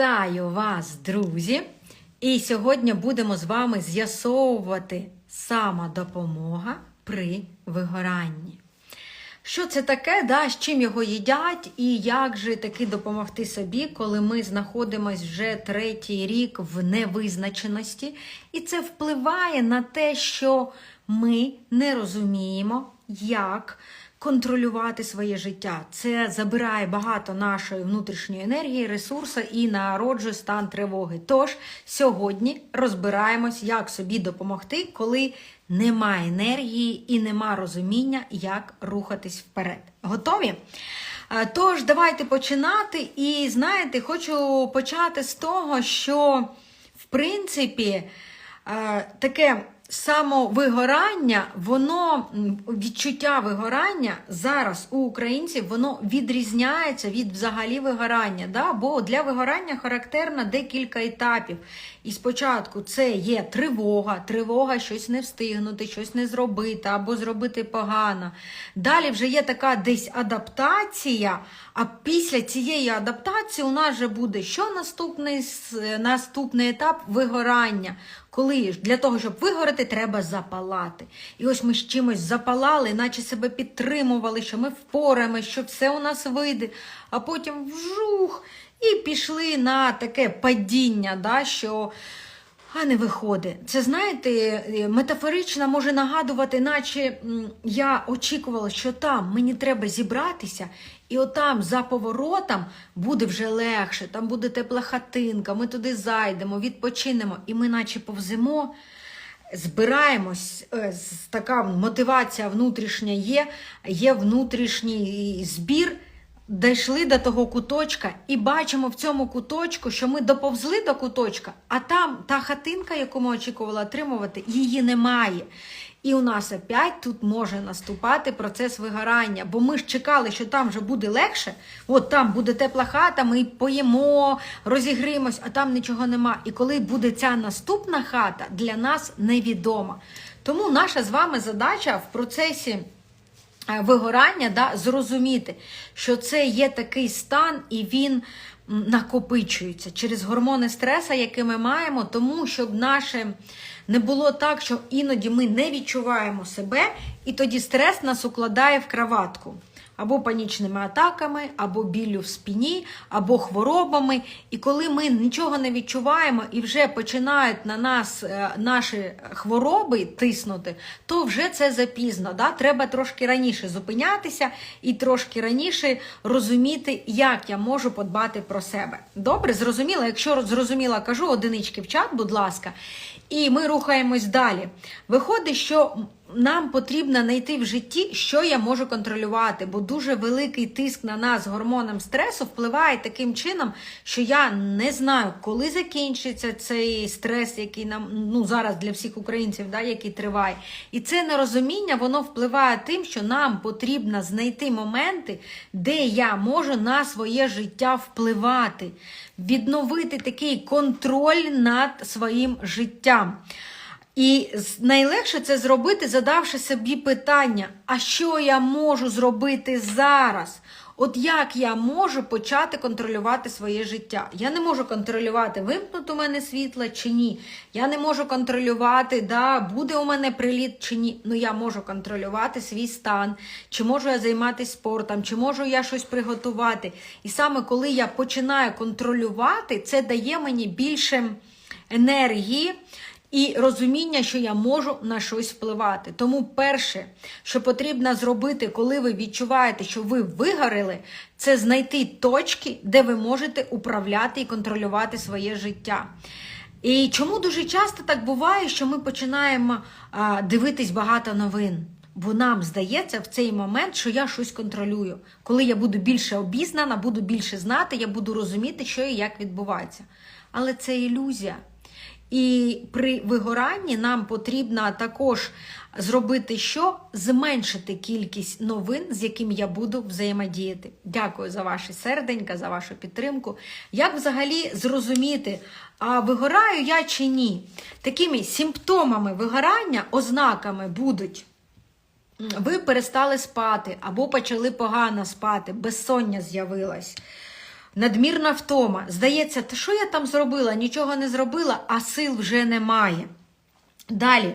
Вітаю вас, друзі! І сьогодні будемо з вами з'ясовувати самодопомога при вигоранні. Що це таке, да, з чим його їдять, і як же таки допомогти собі, коли ми знаходимося вже третій рік в невизначеності, і це впливає на те, що ми не розуміємо, як контролювати своє життя. Це забирає багато нашої внутрішньої енергії, ресурсу і народжує стан тривоги. Тож сьогодні розбираємось, як собі допомогти, коли немає енергії і нема розуміння, як рухатись вперед. Готові? Е, Тож, давайте починати. І знаєте, хочу почати з того, що в принципі е, таке самовигорання, воно відчуття вигорання зараз у українців воно відрізняється від взагалі вигорання. Да? Бо для вигорання характерно декілька етапів. І спочатку це є тривога, тривога щось не встигнути, щось не зробити або зробити погано. Далі вже є така десь адаптація. А після цієї адаптації у нас вже буде що наступний, наступний етап вигорання. Коли для того, щоб вигорати, треба запалати. І ось ми з чимось запалали, наче себе підтримували, що ми впораємось, що все у нас вийде, а потім вжух, і пішли на таке падіння, да, що а не виходить. Це знаєте, е, метафорично може нагадувати, наче я очікувала, що там мені треба зібратися, і отам за поворотом буде вже легше, там буде тепла хатинка, ми туди зайдемо, відпочинемо, і ми наче повземо. Збираємось, е, така мотивація внутрішня є, є внутрішній збір. Дійшли до того куточка і бачимо в цьому куточку, що ми доповзли до куточка, а там та хатинка, яку ми очікували отримувати, її немає. І у нас опять тут може наступати процес вигорання, бо ми ж чекали, що там вже буде легше. От там буде тепла хата, ми поїмо, розігріємось, а там нічого нема. І коли буде ця наступна хата, для нас невідома. Тому наша з вами задача в процесі вигорання да, зрозуміти, що це є такий стан, і він накопичується через гормони стреса, які ми маємо, тому щоб наше не було так, що іноді ми не відчуваємо себе, і тоді стрес нас укладає в краватку. Або панічними атаками, або біллю в спині, або хворобами. І коли ми нічого не відчуваємо і вже починають на нас е, наші хвороби тиснути, то вже це запізно. Да? Треба трошки раніше зупинятися і трошки раніше розуміти, як я можу подбати про себе. Добре, зрозуміла? Якщо зрозуміла, кажу одинички в чат, будь ласка. І ми рухаємось далі. Виходить, що нам потрібно знайти в житті, що я можу контролювати, бо дуже великий тиск на нас гормоном стресу впливає таким чином, що я не знаю, коли закінчиться цей стрес, який нам ну зараз для всіх українців, да, який триває. І це нерозуміння воно впливає тим, що нам потрібно знайти моменти, де я можу на своє життя впливати, відновити такий контроль над своїм життям. І найлегше це зробити, задавши собі питання: а що я можу зробити зараз? От як я можу почати контролювати своє життя? Я не можу контролювати, вимкнути у мене світло чи ні. Я не можу контролювати, да, буде у мене приліт чи ні. Ну я можу контролювати свій стан, чи можу я займатися спортом, чи можу я щось приготувати. І саме коли я починаю контролювати, це дає мені більше енергії і розуміння, що я можу на щось впливати. Тому перше, що потрібно зробити, коли ви відчуваєте, що ви вигорели, це знайти точки, де ви можете управляти і контролювати своє життя. І чому дуже часто так буває, що ми починаємо а, дивитись багато новин? Бо нам здається в цей момент, що я щось контролюю. Коли я буду більше обізнана, буду більше знати, я буду розуміти, що і як відбувається. Але це ілюзія. І при вигоранні нам потрібно також зробити що? Зменшити кількість новин, з якими я буду взаємодіяти. Дякую за ваші серденька, за вашу підтримку. Як взагалі зрозуміти, а вигораю я чи ні? Такими симптомами вигорання, ознаками будуть. Ви перестали спати або почали погано спати, безсоння з'явилось. Надмірна втома. Здається, що я там зробила? Нічого не зробила, а сил вже немає. Далі.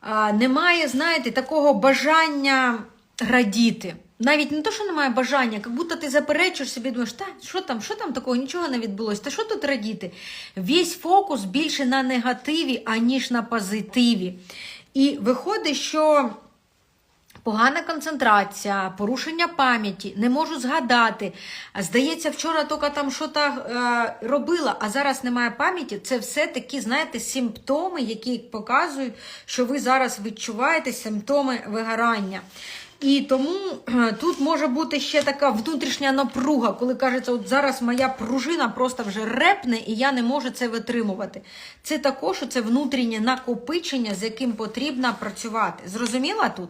А, Немає, знаєте, такого бажання радіти. Навіть не то, що немає бажання, як будто ти заперечуєш собі, думаєш, та що там, що там такого, нічого не відбулося, та що тут радіти? Весь фокус більше на негативі, аніж на позитиві. І виходить, що Погана концентрація, порушення пам'яті, не можу згадати. Здається, вчора тільки там щось е, робила, а зараз немає пам'яті. Це все такі, знаєте, симптоми, які показують, що ви зараз відчуваєте симптоми вигорання. І тому е, тут може бути ще така внутрішня напруга, коли кажеться, от зараз моя пружина просто вже репне, і я не можу це витримувати. Це також це внутрішнє накопичення, з яким потрібно працювати. Зрозуміла тут?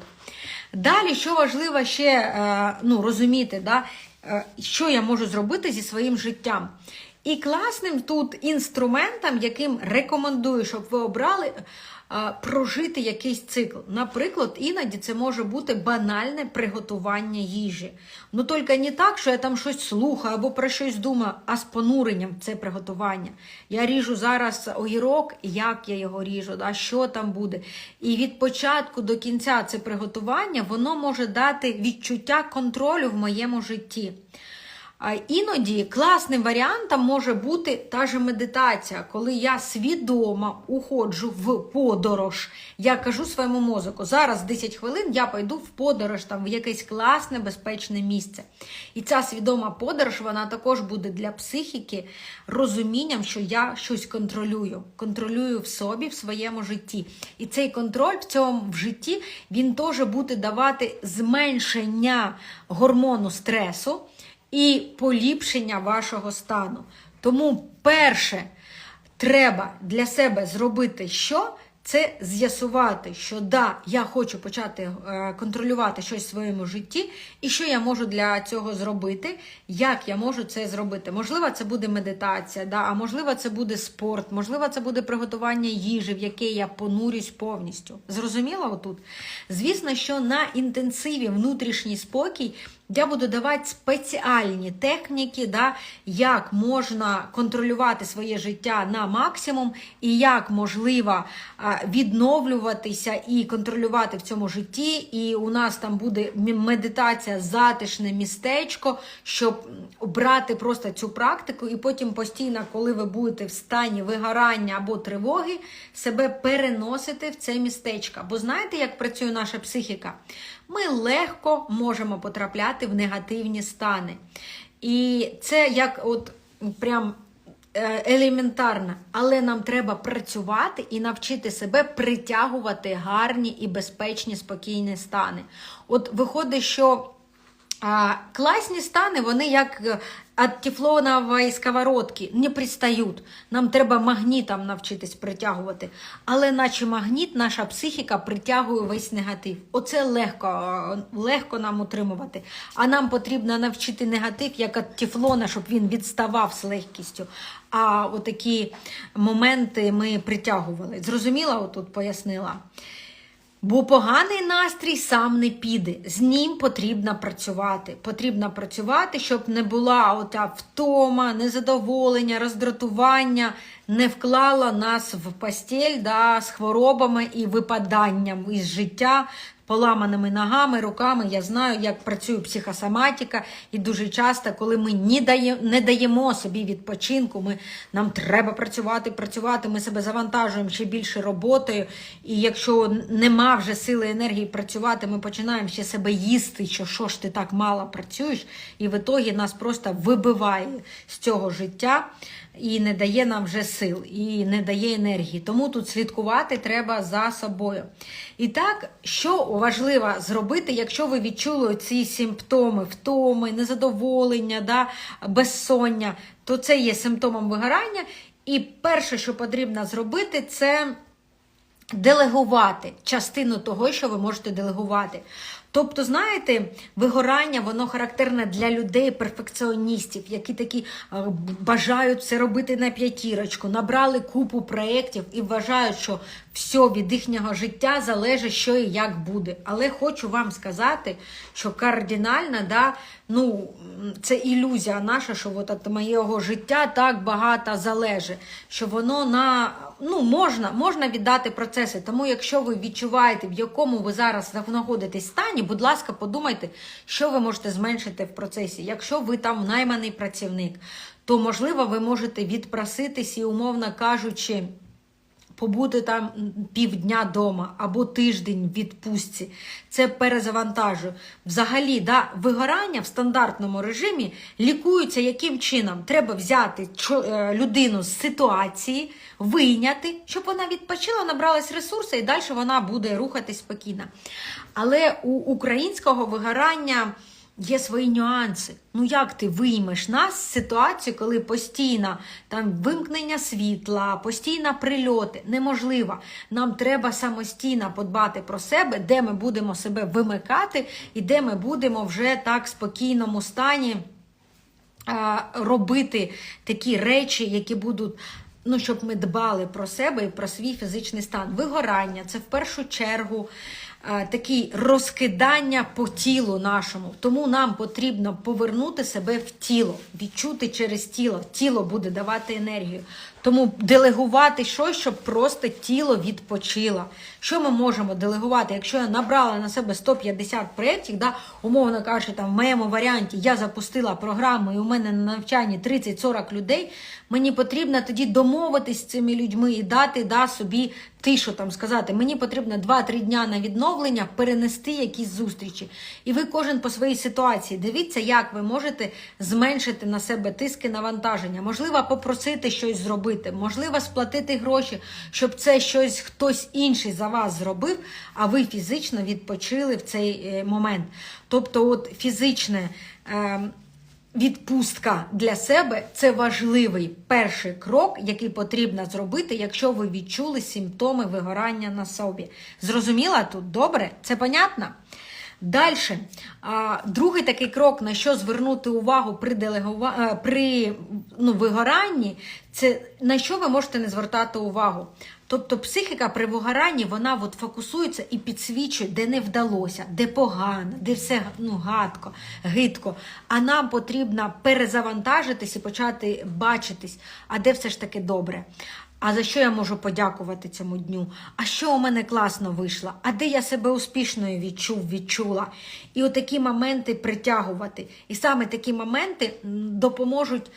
Далі, що важливо ще е, ну, розуміти, да, е, що я можу зробити зі своїм життям. І класним тут інструментом, яким рекомендую, щоб ви обрали, е, прожити якийсь цикл. Наприклад, іноді це може бути банальне приготування їжі. Ну тільки не так, що я там щось слухаю або про щось думаю, а з понуренням це приготування. Я ріжу зараз огірок, як я його ріжу, да, що там буде. І від початку до кінця це приготування воно може дати відчуття контролю в моєму житті. Іноді класним варіантом може бути та же медитація, коли я свідомо уходжу в подорож. Я кажу своєму мозку, зараз 10 хвилин я пойду в подорож там в якесь класне, безпечне місце. І ця свідома подорож, вона також буде для психіки розумінням, що я щось контролюю. Контролюю в собі, в своєму житті. І цей контроль в цьому в житті він теж буде давати зменшення гормону стресу і поліпшення вашого стану. Тому, перше, треба для себе зробити що? Це з'ясувати, що да, я хочу почати е, контролювати щось в своєму житті, і що я можу для цього зробити, як я можу це зробити. Можливо, це буде медитація, да, а можливо, це буде спорт, можливо, це буде приготування їжі, в яке я понурюсь повністю. Зрозуміло отут? Звісно, що на інтенсиві внутрішній спокій я буду давати спеціальні техніки, да, як можна контролювати своє життя на максимум, і як можливо відновлюватися і контролювати в цьому житті. І у нас там буде медитація, затишне містечко, щоб брати просто цю практику, і потім постійно, коли ви будете в стані вигорання або тривоги, себе переносити в це містечко. Бо знаєте, як працює наша психіка? Ми легко можемо потрапляти в негативні стани. І це як от прям е, елементарно, але нам треба працювати і навчити себе притягувати гарні і безпечні спокійні стани. От виходить, що а, класні стани, вони як от тефлонової сковородки не пристають. Нам треба магнітом навчитись притягувати. Але наче магніт, наша психіка притягує весь негатив. Оце легко легко нам утримувати. А нам потрібно навчити негатив, як от тефлона, щоб він відставав з легкістю. А отакі моменти ми притягували. Зрозуміла, отут пояснила. Бо поганий настрій сам не піде. З ним потрібно працювати. Потрібно працювати, щоб не була ота втома, незадоволення, роздратування, не вклала нас в постіль да, з хворобами і випаданням із життя, поламаними ногами, руками. Я знаю, як працює психосоматика, і дуже часто, коли ми не даємо, не даємо собі відпочинку, ми, нам треба працювати, працювати, ми себе завантажуємо ще більше роботою. І якщо нема вже сили енергії працювати, ми починаємо ще себе їсти, що що ж ти так мало працюєш, і в ітогі нас просто вибиває з цього життя і не дає нам вже сил, і не дає енергії. Тому тут слідкувати треба за собою. І так, що важливо зробити, якщо ви відчули ці симптоми, втоми, незадоволення, да, безсоння, то це є симптомом вигорання. І перше, що потрібно зробити, це делегувати частину того, що ви можете делегувати. Тобто, знаєте, вигорання воно характерне для людей, перфекціоністів, які такі е, бажають все робити на п'ятірочку, набрали купу проєктів і вважають, що все від їхнього життя залежить, що і як буде. Але хочу вам сказати, що кардинально, да, ну, це ілюзія наша, що от від моєго життя так багато залежить, що воно на ну, можна, можна віддати процеси. Тому, якщо ви відчуваєте, в якому ви зараз знаходитесь стані, будь ласка, подумайте, що ви можете зменшити в процесі. Якщо ви там найманий працівник, то можливо ви можете відпроситись і, умовно кажучи, побути там півдня дома або тиждень в відпустці. Це перезавантажує. Взагалі, да, вигорання в стандартному режимі лікуються яким чином? Треба взяти е, людину з ситуації, вийняти, щоб вона відпочила, набралась ресурси, і далі вона буде рухатись спокійно. Але у українського вигорання. Є свої нюанси. Ну як ти виймеш нас з ситуації, коли постійно там вимкнення світла, постійно прильоти? Неможливо. Нам треба самостійно подбати про себе, де ми будемо себе вимикати, і де ми будемо вже так в спокійному стані а, робити такі речі, які будуть. Ну, щоб ми дбали про себе і про свій фізичний стан. Вигорання це в першу чергу е, такі розкидання по тілу нашому. Тому нам потрібно повернути себе в тіло, відчути через тіло. Тіло буде давати енергію. Тому делегувати щось, щоб просто тіло відпочило. Що ми можемо делегувати? Якщо я набрала на себе 150 проєктів, да, умовно кажучи, там в моєму варіанті я запустила програму і у мене на навчанні 30-40 людей, мені потрібно тоді домовитись з цими людьми і дати да, собі тишу, там сказати, мені потрібно 2-3 дня на відновлення, перенести якісь зустрічі. І ви кожен по своїй ситуації. Дивіться, як ви можете зменшити на себе тиски навантаження. Можливо, попросити щось зробити, можливо, сплатити гроші, щоб це щось хтось інший за вас зробив, а ви фізично відпочили в цей е, момент. Тобто, от фізичне. Е, Відпустка для себе це важливий перший крок, який потрібно зробити, якщо ви відчули симптоми вигорання на собі. Зрозуміла тут? Добре? Це понятно? Далі, другий такий крок, на що звернути увагу при делегува... е, при ну, вигоранні, це на що ви можете не звертати увагу. Тобто психіка при вигоранні вона от фокусується і підсвічує, де не вдалося, де погано, де все ну, гадко, гидко. А нам потрібно перезавантажитись і почати бачитись, а де все ж таки добре. А за що я можу подякувати цьому дню? А що у мене класно вийшло? А де я себе успішною відчув, відчула? І отакі моменти притягувати. І саме такі моменти допоможуть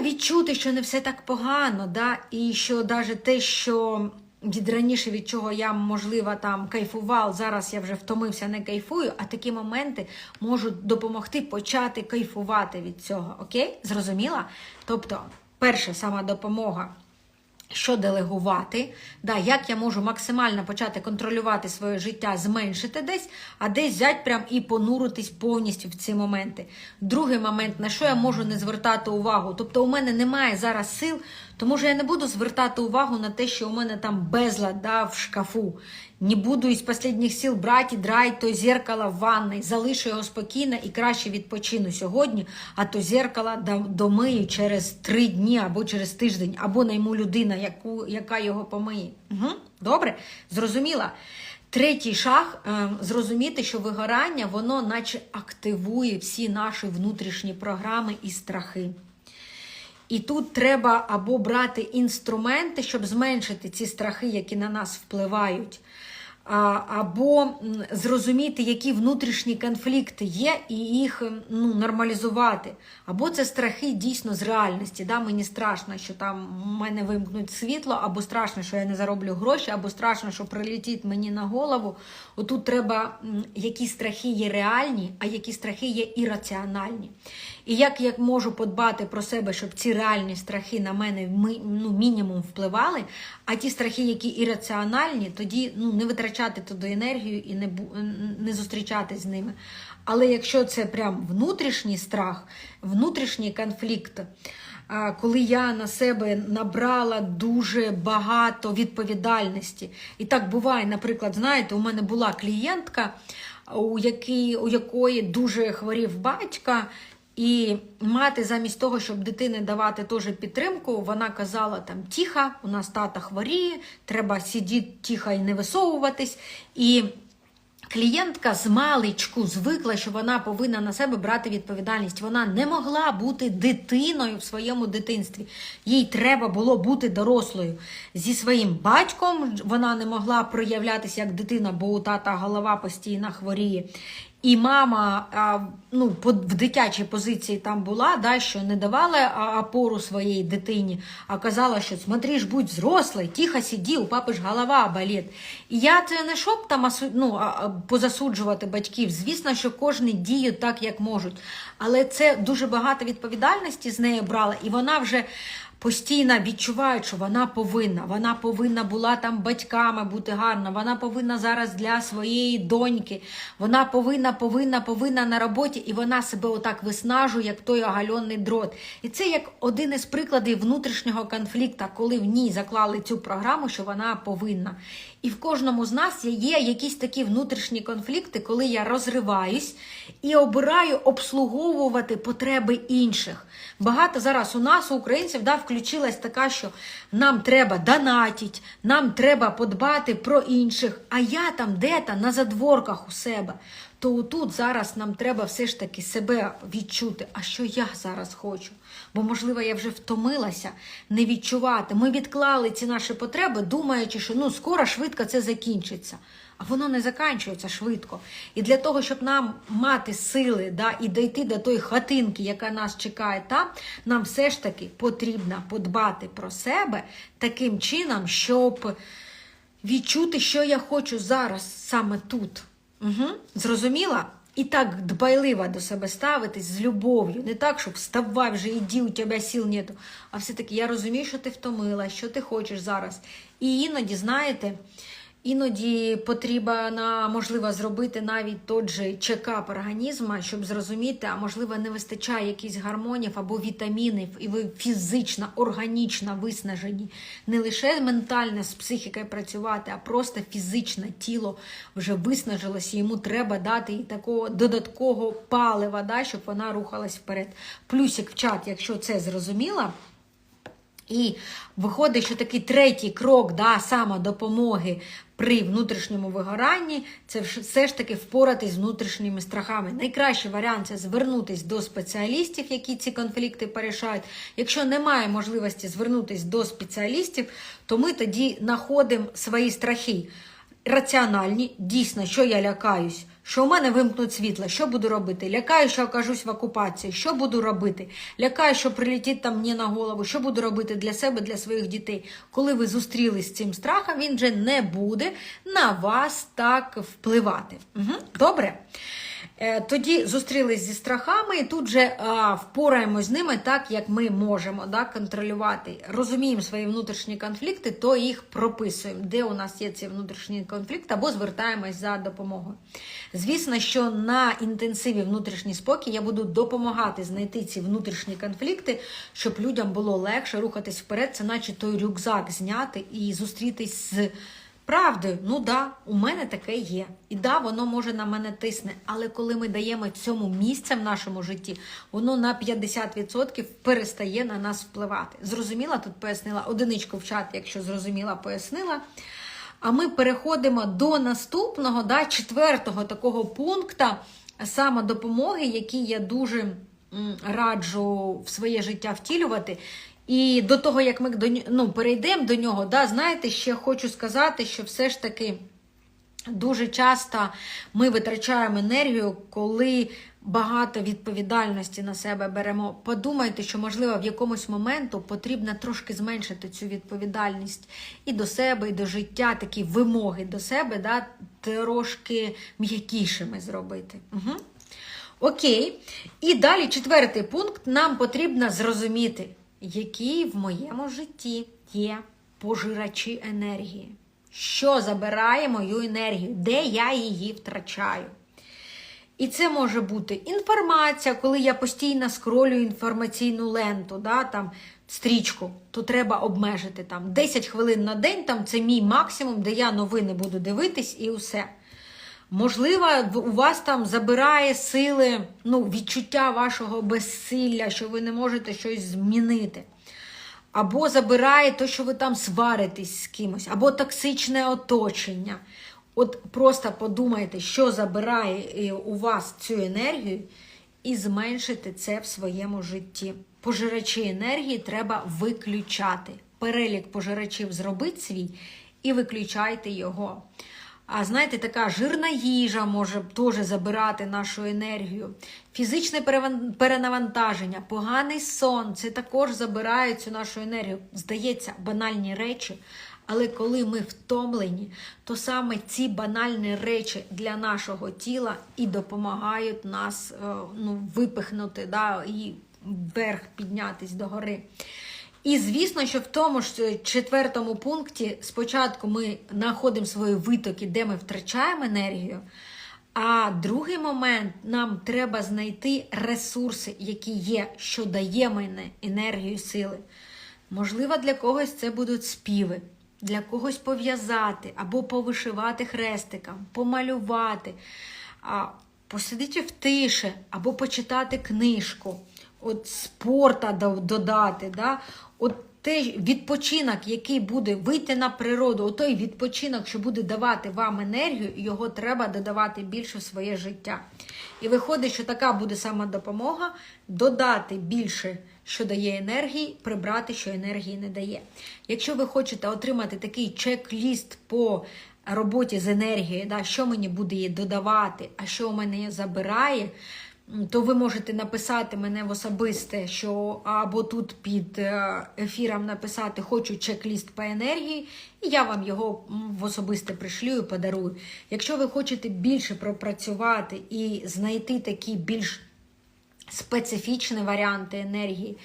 відчути, що не все так погано, да? і що навіть те, що від раніше, від чого я, можливо, там кайфував, зараз я вже втомився, не кайфую, а такі моменти можуть допомогти почати кайфувати від цього. Окей? Зрозуміла? Тобто, перша сама допомога. Що делегувати, да, як я можу максимально почати контролювати своє життя, зменшити десь, а десь взяти прям і понуритись повністю в ці моменти. Другий момент, на що я можу не звертати увагу. Тобто у мене немає зараз сил, тому що я не буду звертати увагу на те, що у мене там безлад да, в шкафу. Не буду із останніх сил брати, драй то зеркало в ванной, залишу його спокійно і краще відпочину сьогодні, а то зеркало домию через три дні або через тиждень, або найму людина, яку, яка його помиє. Угу. Добре? Зрозуміла? Третій шаг е, зрозуміти, що вигорання, воно наче активує всі наші внутрішні програми і страхи. І тут треба або брати інструменти, щоб зменшити ці страхи, які на нас впливають, або зрозуміти, які внутрішні конфлікти є, і їх ну, нормалізувати. Або це страхи дійсно з реальності. Да? Мені страшно, що там мене вимкнуть світло, або страшно, що я не зароблю гроші, або страшно, що прилетить мені на голову. Отут треба, які страхи є реальні, а які страхи є ірраціональні. І як я можу подбати про себе, щоб ці реальні страхи на мене ну, мінімум впливали, а ті страхи, які ірраціональні, тоді ну, не витрачати туди енергію і не, не зустрічатись з ними. Але якщо це прям внутрішній страх, внутрішній конфлікт, коли я на себе набрала дуже багато відповідальності. І так буває, наприклад, знаєте, у мене була клієнтка, у, якій, у якої дуже хворів батька. І мати замість того, щоб дитини давати теж підтримку, вона казала там тихо, у нас тата хворіє, треба сидіти тихо і не висовуватись. І клієнтка з маличку звикла, що вона повинна на себе брати відповідальність. Вона не могла бути дитиною в своєму дитинстві. Їй треба було бути дорослою. Зі своїм батьком вона не могла проявлятися як дитина, бо у тата голова постійно хворіє. І мама а, ну, в дитячій позиції там була, да, що не давала опору своїй дитині, а казала, що смотри ж, будь взрослий, тихо сиди, у папи ж голова болить. І я це не щоб там ну, позасуджувати батьків. Звісно, що кожен діє так, як можуть. Але це дуже багато відповідальності з нею брала, і вона вже постійно відчувають, що вона повинна. Вона повинна була там батьками бути гарна. Вона повинна зараз для своєї доньки. Вона повинна, повинна, повинна на роботі, і вона себе отак виснажує, як той огальонний дрот. І це як один із прикладів внутрішнього конфлікту, коли в ній заклали цю програму, що вона повинна. І в кожному з нас є якісь такі внутрішні конфлікти, коли я розриваюсь і обираю обслуговувати потреби інших. Багато зараз у нас, у українців, да, включилась така, що нам треба донатити, нам треба подбати про інших, а я там де-то на задворках у себе. То тут зараз нам треба все ж таки себе відчути, а що я зараз хочу. Бо, можливо, я вже втомилася не відчувати. Ми відклали ці наші потреби, думаючи, що ну скоро швидко це закінчиться. А воно не закінчується швидко. І для того, щоб нам мати сили да, і дійти до тої хатинки, яка нас чекає там, нам все ж таки потрібно подбати про себе таким чином, щоб відчути, що я хочу зараз саме тут. Угу. Зрозуміла? І так дбайливо до себе ставитись з любов'ю. Не так, щоб вставай вже, іди, у тебе сил нету. А все-таки я розумію, що ти втомила, що ти хочеш зараз. І іноді, знаєте, іноді потрібно, можливо, зробити навіть той же чекап організму, щоб зрозуміти, а можливо, не вистачає якихось гормонів або вітамінів, і ви фізично, органічно виснажені. Не лише ментально з психікою працювати, а просто фізично тіло вже виснажилося, йому треба дати і такого додаткового палива, да, щоб вона рухалась вперед. Плюсик в чат, якщо це зрозуміла. І виходить, що такий третій крок да, самодопомоги при внутрішньому вигоранні це все ж таки впоратись з внутрішніми страхами. Найкращий варіант це звернутися до спеціалістів, які ці конфлікти порішають. Якщо немає можливості звернутися до спеціалістів, то ми тоді знаходимо свої страхи. Раціональні, дійсно, що я лякаюсь, що у мене вимкнуть світло, що буду робити? Лякаю, що окажусь в окупації, що буду робити? Лякаю, що прилетить там мені на голову, що буду робити для себе, для своїх дітей. Коли ви зустрілись з цим страхом, він вже не буде на вас так впливати. Угу. Добре? Е, Тоді зустрілись зі страхами, і тут же а, впораємось з ними так, як ми можемо да, контролювати. Розуміємо свої внутрішні конфлікти, то їх прописуємо, де у нас є ці внутрішні конфлікти, або звертаємось за допомогою. Звісно, що на інтенсиві внутрішній спокій я буду допомагати знайти ці внутрішні конфлікти, щоб людям було легше рухатись вперед, це наче той рюкзак зняти і зустрітись з. Правдою, ну да, у мене таке є. І да, воно може на мене тисне. Але коли ми даємо цьому місце в нашому житті, воно на 50% перестає на нас впливати. Зрозуміла, тут пояснила одиничку в чат, якщо зрозуміла, пояснила. А ми переходимо до наступного, да, четвертого такого пункту самодопомоги, який я дуже раджу в своє життя втілювати. І до того, як ми до, ну, перейдемо до нього, да, знаєте, ще хочу сказати, що все ж таки дуже часто ми витрачаємо енергію, коли багато відповідальності на себе беремо. Подумайте, що, можливо, в якомусь моменту потрібно трошки зменшити цю відповідальність і до себе, і до життя, такі вимоги до себе, да, трошки м'якішими зробити. Угу. Окей. І далі четвертий пункт. Нам потрібно зрозуміти, які в моєму житті є пожирачі енергії. Що забирає мою енергію, де я її втрачаю. І це може бути інформація, коли я постійно скролю інформаційну ленту, да, там, стрічку, то треба обмежити там 10 хвилин на день, там це мій максимум, де я новини буду дивитись і усе. Можливо, у вас там забирає сили, ну, відчуття вашого безсилля, що ви не можете щось змінити. Або забирає те, що ви там сваритесь з кимось, або токсичне оточення. От просто подумайте, що забирає е, у вас цю енергію, і зменшити це в своєму житті. Пожирачі енергії треба виключати. Перелік пожирачів зробіть свій і виключайте його. А знаєте, така жирна їжа може теж забирати нашу енергію. Фізичне перенавантаження, поганий сон це також забирає цю нашу енергію. Здається, банальні речі. Але коли ми втомлені, то саме ці банальні речі для нашого тіла і допомагають нас е, ну, випихнути да, і вверх піднятись до гори. І звісно, що в тому ж е, четвертому пункті спочатку ми знаходимо свої витоки, де ми втрачаємо енергію. А другий момент нам треба знайти ресурси, які є, що дає мене енергію, сили. Можливо, для когось це будуть співи, для когось пов'язати або повишивати хрестиком, помалювати, посидіти в тиші або почитати книжку, от спорта додати. Да? От те відпочинок, який буде вийти на природу, той відпочинок, що буде давати вам енергію, його треба додавати більше в своє життя. І виходить, що така буде самодопомога додати більше, що дає енергії, прибрати, що енергії не дає. Якщо ви хочете отримати такий чек-ліст по роботі з енергією, да, що мені буде її додавати, а що у мене забирає, то ви можете написати мене в особисте, що або тут під е, ефіром написати Хочу чек-ліст по енергії, і я вам його в особисте пришлю і подарую. Якщо ви хочете більше пропрацювати і знайти такі більш специфічні варіанти енергії,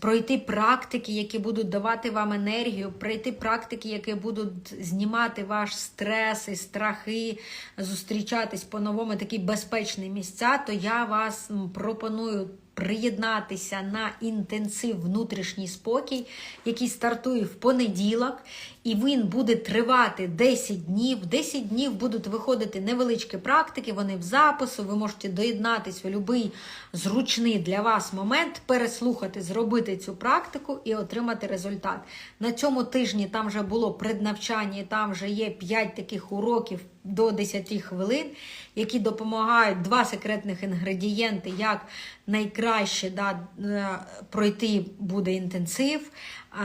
пройти практики, які будуть давати вам енергію, пройти практики, які будуть знімати ваш стрес і страхи, зустрічатись по-новому, такі безпечні місця, то я вас пропоную приєднатися на інтенсив внутрішній спокій, який стартує в понеділок, і він буде тривати 10 днів. 10 днів будуть виходити невеличкі практики, вони в запису. Ви можете доєднатись в будь-який зручний для вас момент, переслухати, зробити цю практику і отримати результат. На цьому тижні там вже було преднавчання, там вже є 5 таких уроків до 10 хвилин, які допомагають два секретних інгредієнти, як найкраще да, е, пройти буде інтенсив,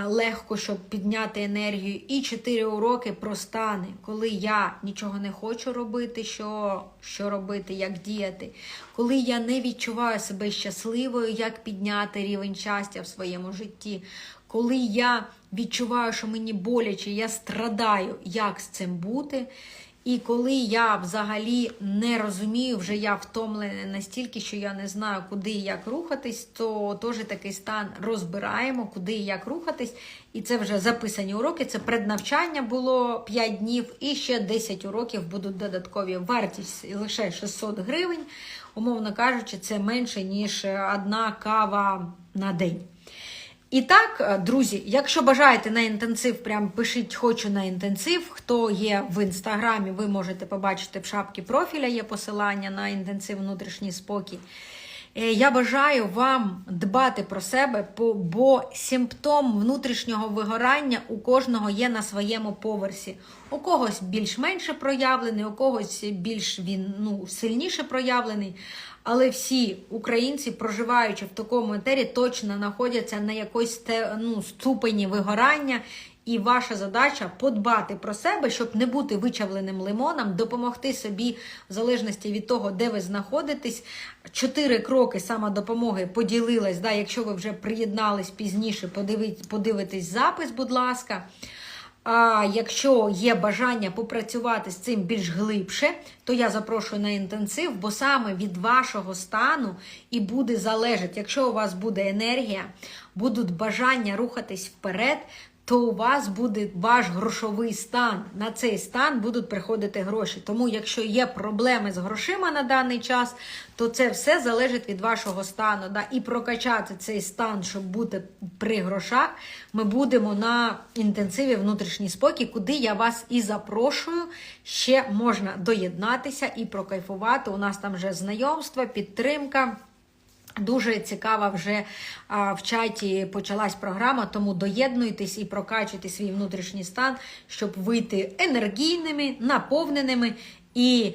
легко, щоб підняти енергію. І 4 уроки про стани, коли я нічого не хочу робити, що, що робити, як діяти, коли я не відчуваю себе щасливою, як підняти рівень щастя в своєму житті. Коли я відчуваю, що мені боляче, я страдаю, як з цим бути. І коли я взагалі не розумію, вже я втомлена настільки, що я не знаю, куди і як рухатись, то теж такий стан розбираємо, куди і як рухатись. І це вже записані уроки. Це преднавчання було 5 днів, і ще 10 уроків будуть додаткові. Вартість лише 600 гривень. Умовно кажучи, це менше, ніж одна кава на день. І так, е, друзі, якщо бажаєте на інтенсив, прям пишіть хочу на інтенсив. Хто є в інстаграмі, ви можете побачити в шапці профіля є посилання на інтенсив внутрішній спокій. Е, Я бажаю вам дбати про себе, бо симптом внутрішнього вигорання у кожного є на своєму поверсі. У когось більш-менше проявлений, у когось більш він ну, сильніше проявлений. Але всі українці, проживаючи в такому етері, точно знаходяться на якоїсь те- ну, ступені вигорання. І ваша задача подбати про себе, щоб не бути вичавленим лимоном, допомогти собі, в залежності від того, де ви знаходитесь. Чотири кроки самодопомоги поділилась. Да, якщо ви вже приєднались пізніше, подивіть, подивитесь запис, будь ласка. А якщо є бажання попрацювати з цим більш глибше, то я запрошую на інтенсив, бо саме від вашого стану і буде залежати, якщо у вас буде енергія, будуть бажання рухатись вперед, то у вас буде ваш грошовий стан. На цей стан будуть приходити гроші. Тому, якщо є проблеми з грошима на даний час, то це все залежить від вашого стану. Да? І прокачати цей стан, щоб бути при грошах, ми будемо на інтенсиві внутрішній спокій, куди я вас і запрошую. Ще можна доєднатися і прокайфувати. У нас там вже знайомства, підтримка. Дуже цікава вже а, в чаті почалась програма, тому доєднуйтесь і прокачуйте свій внутрішній стан, щоб вийти енергійними, наповненими і,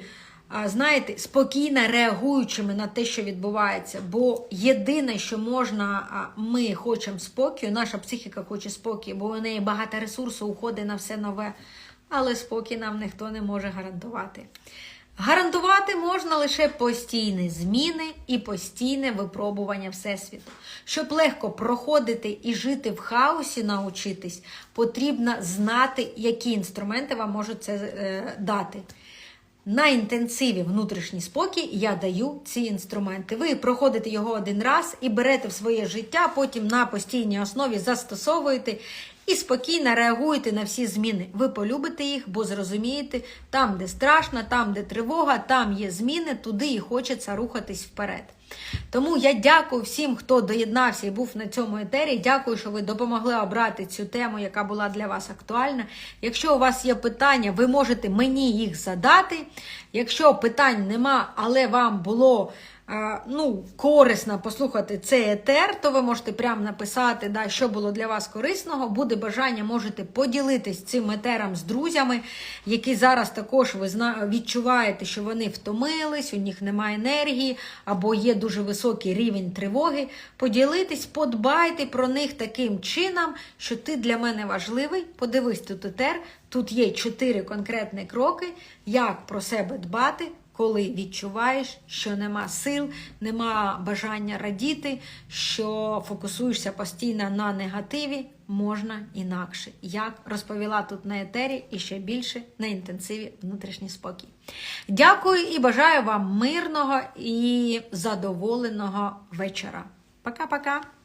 а, знаєте, спокійно реагуючими на те, що відбувається. Бо єдине, що можна, а, ми хочемо спокою, наша психіка хоче спокою, бо у неї багато ресурсу уходить на все нове, але спокій нам ніхто не може гарантувати. Гарантувати можна лише постійні зміни і постійне випробування Всесвіту. Щоб легко проходити і жити в хаосі, научитись, потрібно знати, які інструменти вам можуть це е, дати. На інтенсиві внутрішній спокій я даю ці інструменти. Ви проходите його один раз і берете в своє життя, потім на постійній основі застосовуєте і спокійно реагуєте на всі зміни. Ви полюбите їх, бо зрозумієте, там, де страшно, там, де тривога, там є зміни, туди і хочеться рухатись вперед. Тому я дякую всім, хто доєднався і був на цьому етері. Дякую, що ви допомогли обрати цю тему, яка була для вас актуальна. Якщо у вас є питання, ви можете мені їх задати. Якщо питань нема, але вам було ну, корисно послухати цей етер, то ви можете прямо написати, да, що було для вас корисного. Буде бажання, можете поділитись цим етером з друзями, які зараз також ви відчуваєте, що вони втомились, у них немає енергії або є дуже високий рівень тривоги. Поділитись, подбайте про них таким чином, що ти для мене важливий. Подивись тут етер. Тут є чотири конкретні кроки, як про себе дбати, коли відчуваєш, що нема сил, нема бажання радіти, що фокусуєшся постійно на негативі, можна інакше. Як розповіла тут на етері і ще більше на інтенсиві внутрішній спокій. Дякую і бажаю вам мирного і задоволеного вечора. Пока-пока!